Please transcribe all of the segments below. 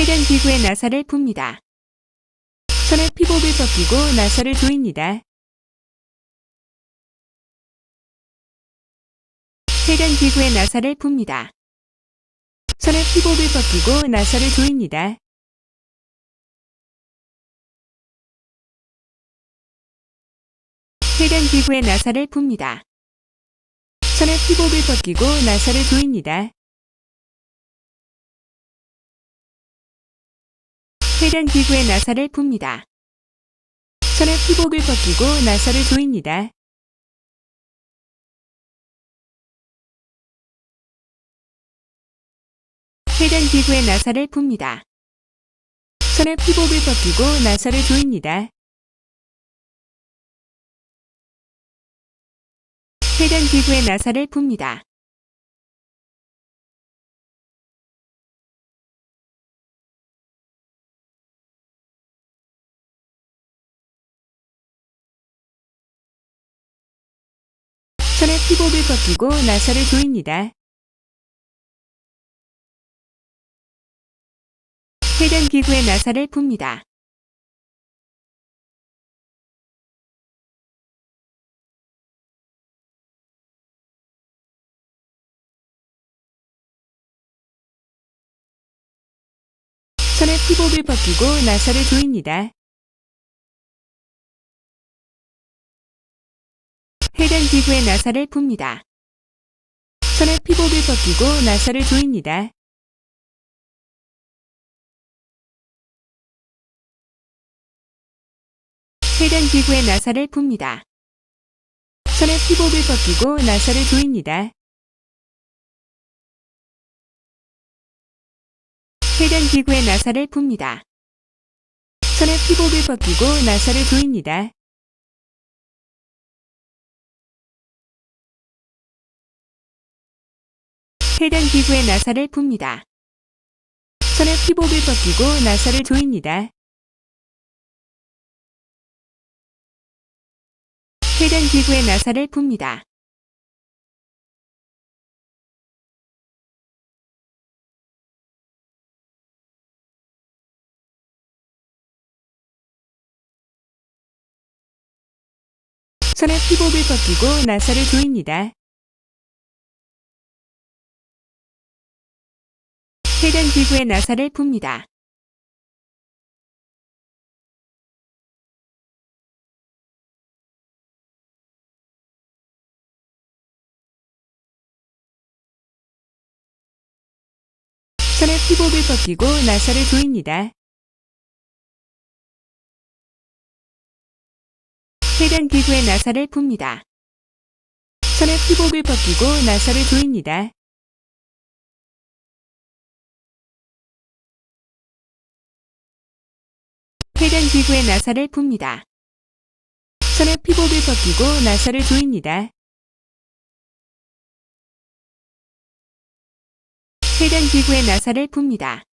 해당 기구에 나사를 풉니다. 손에 피복을 벗기고 나사를 조입니다. 해당 기구에 나사를 풉니다. 손에 피복을 벗기고 나사를 조입니다. 해당 기구에 나사를 풉니다. 손에 피복을 벗기고 나사를 조입니다. 해당 기구에 나사를 풉니다. 손에 피복을 벗기고 나사를 조입니다. 해당 기구에 나사를 풉니다. 손에 피복을 벗기고 나사를 조입니다. 해당 기구에 나사를 풉니다. 손에 피복을 벗기고 나사를 조입니다. 해당 기구에 나사를 풉니다. 손에 피복을 벗기고 나사를 조입니다. 기구에 나사를 풉니다. 손에 피복을 벗기고 나사를 조입니다. 해당 기구에 나사를 풉니다. 손에 피복을 벗기고 나사를 조입니다. 해당 기구에 나사를 풉니다. 손에 피복을 벗기고 나사를 조입니다. 해당 기구에 나사를 풉니다. 손에 피복을 벗기고 나사를 조입니다. 해당 기구에 나사를 풉니다. 손에 피복을 벗기고 나사를 조입니다. 해당 기구에 나사를 풉니다. 손에 피복을 벗기고 나사를 조입니다. 해당 기구에 나사를 풉니다. 손에 피복을 벗기고 나사를 조입니다. 해당 기구에 나사를 풉니다. 손에 피복을 벗기고 나사를 조입니다. 해당 기구에 나사를 풉니다.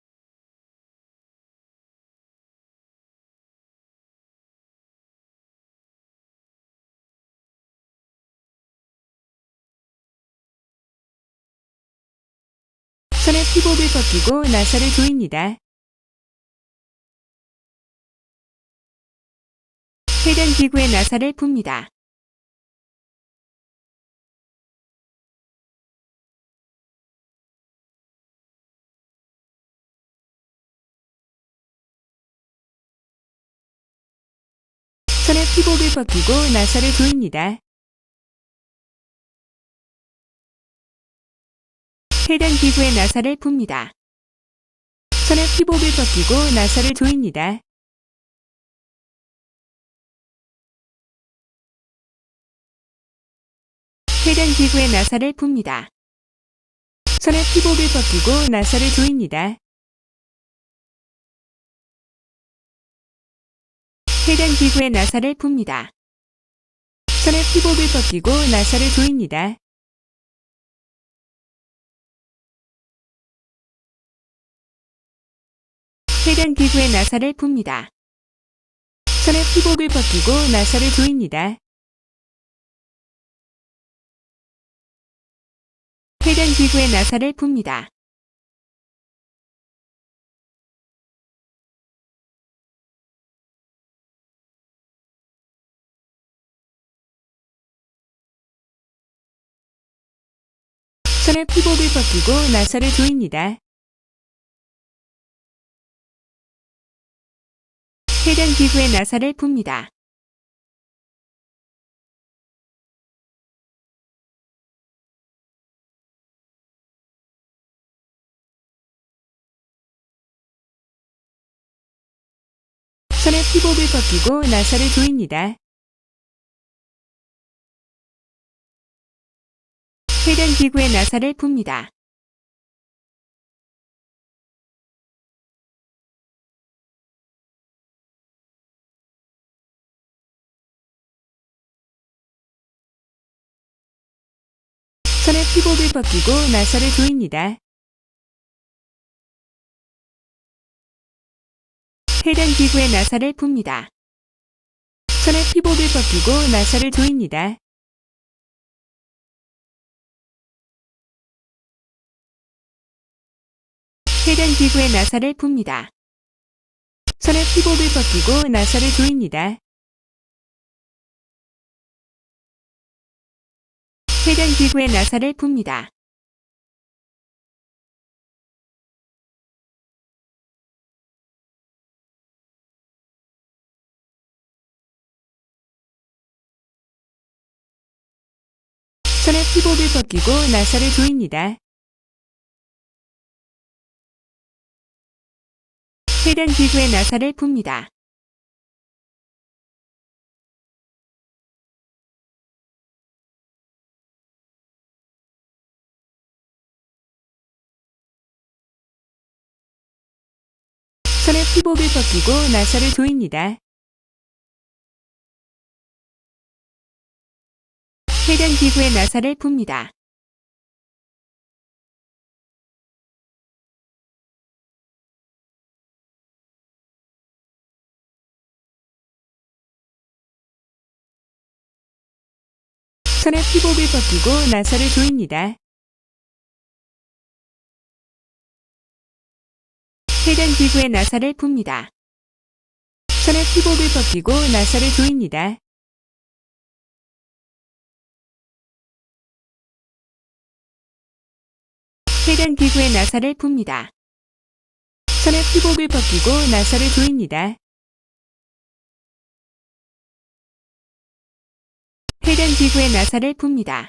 손에 피복을 벗기고 나사를 조입니다. 해당 기구에 나사를 풉니다. 손에 피복을 벗기고 나사를 조입니다. 해당 기구에 나사를 풉니다. 손에 피복을 벗기고 나사를 조입니다. 해당 기구에 나사를 풉니다. 손에 피복을 벗기고 나사를 조입니다. 해당 기구에 나사를 풉니다. 손에 피복을 벗기고 나사를 조입니다. 해당 기구에 나사를 풉니다. 손에 피복을 벗기고 나사를 조입니다. 발견 기구의 나사를 풉니다. 손에 피복을 벗기고 나사를 조입니다. 해당 기구의 나사를 풉니다. 손에 피복을 벗기고 나사를 조입니다. 해당 기구에 나사를 풉니다. 손에 피복을 벗기고 나사를 조입니다. 해당 기구에 나사를 풉니다. 손에 피복을 벗기고 나사를 조입니다. 해당 기구에 나사를 풉니다. 손에 피복을 벗기고 나사를 조입니다. 해당 기구에 나사를 풉니다. 손에 피복을 벗기고 나사를 조입니다. 해당 기구에 나사를 풉니다. 손에 피복을 벗기고 나사를 조입니다. 해당 기구에 나사를 풉니다. 손에 피복을 벗기고 나사를 조입니다. 해당 기구에 나사를 풉니다. 손에 피복을 벗기고 나사를 조입니다. 기구에 나사를 풉니다. 손에 피복을 벗기고 나사를 조입니다. 해당 기구에 나사를 풉니다.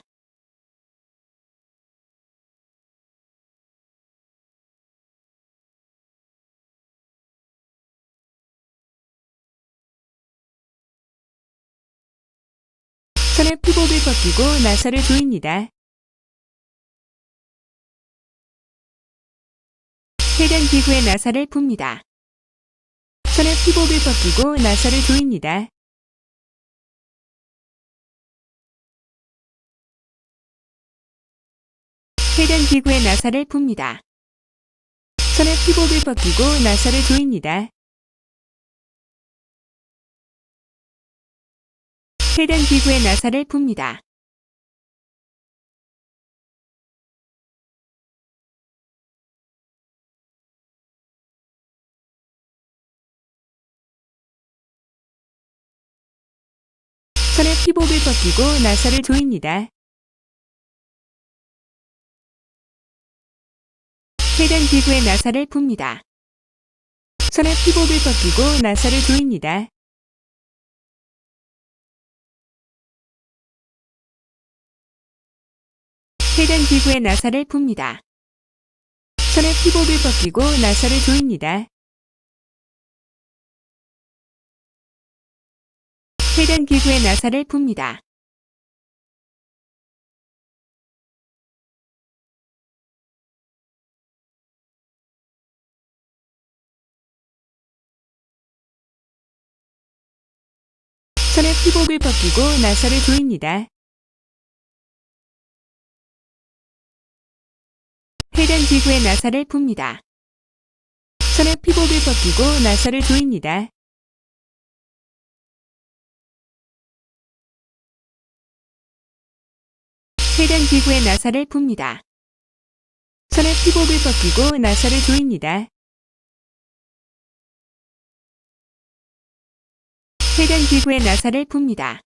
손에 피복을 벗기고 나사를 조입니다. 해당 기구에 나사를 풉니다. 손에 피복을 벗기고 나사를 조입니다. 해당 기구에 나사를 풉니다. 손에 피복을 벗기고 나사를 조입니다. 해당 기구에 나사를 풉니다. 피복을 벗기고 나사를 조입니다. 해당 기구에 나사를 풉니다. 손에 피복을 벗기고 나사를 조입니다. 해당 기구에 나사를 풉니다. 손에 피복을 벗기고 나사를 조입니다. 해당 기구에 나사를 풉니다. 손에 피복을 벗기고 나사를 조입니다. 해당 기구에 나사를 풉니다. 손에 피복을 벗기고 나사를 조입니다. 첨단 기구에 나사를 풉니다. 손에 피복을 벗기고 나사를 조입니다. 해당 기구에 나사를 풉니다.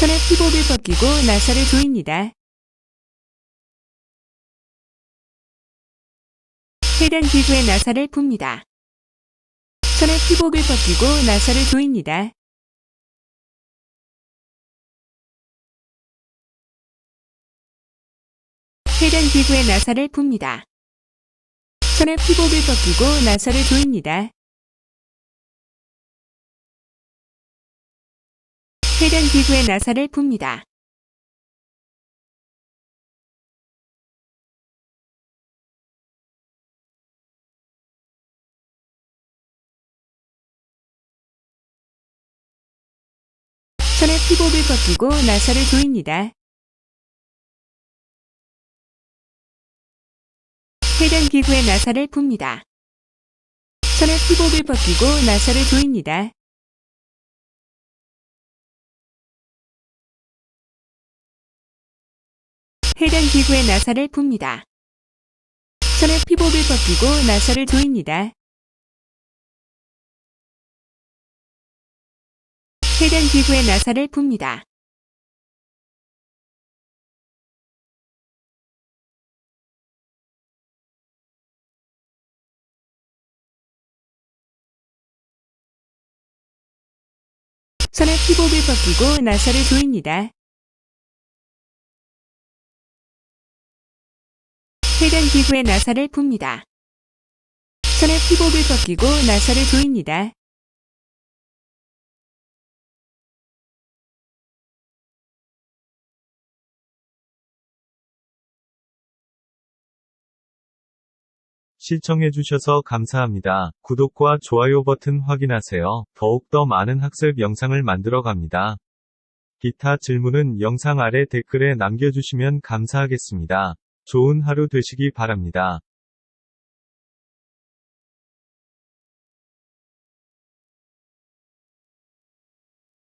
손에 피복을 벗기고 나사를 조입니다. 해당 기구에 나사를 풉니다. 손에 피복을 벗기고 나사를 조입니다. 해당 기구에 나사를 풉니다. 손에 피복을 벗기고 나사를 조입니다. 해당 기구에 나사를 풉니다. 손에 피복을 벗기고 나사를 조입니다. 해당 기구에 나사를 풉니다. 손에 피복을 벗기고 나사를 조입니다. 해당 기구에 나사를 풉니다. 손에 피복을 벗기고 나사를 조입니다. 해당 기구에 나사를 풉니다. 손에 피복을 벗기고 나사를 조입니다. 해당 기구에 나사를 풉니다. 손에 피복을 벗기고 나사를 조입니다. 시청해주셔서 감사합니다. 구독과 좋아요 버튼 확인하세요. 더욱더 많은 학습 영상을 만들어 갑니다. 기타 질문은 영상 아래 댓글에 남겨주시면 감사하겠습니다. 좋은 하루 되시기 바랍니다.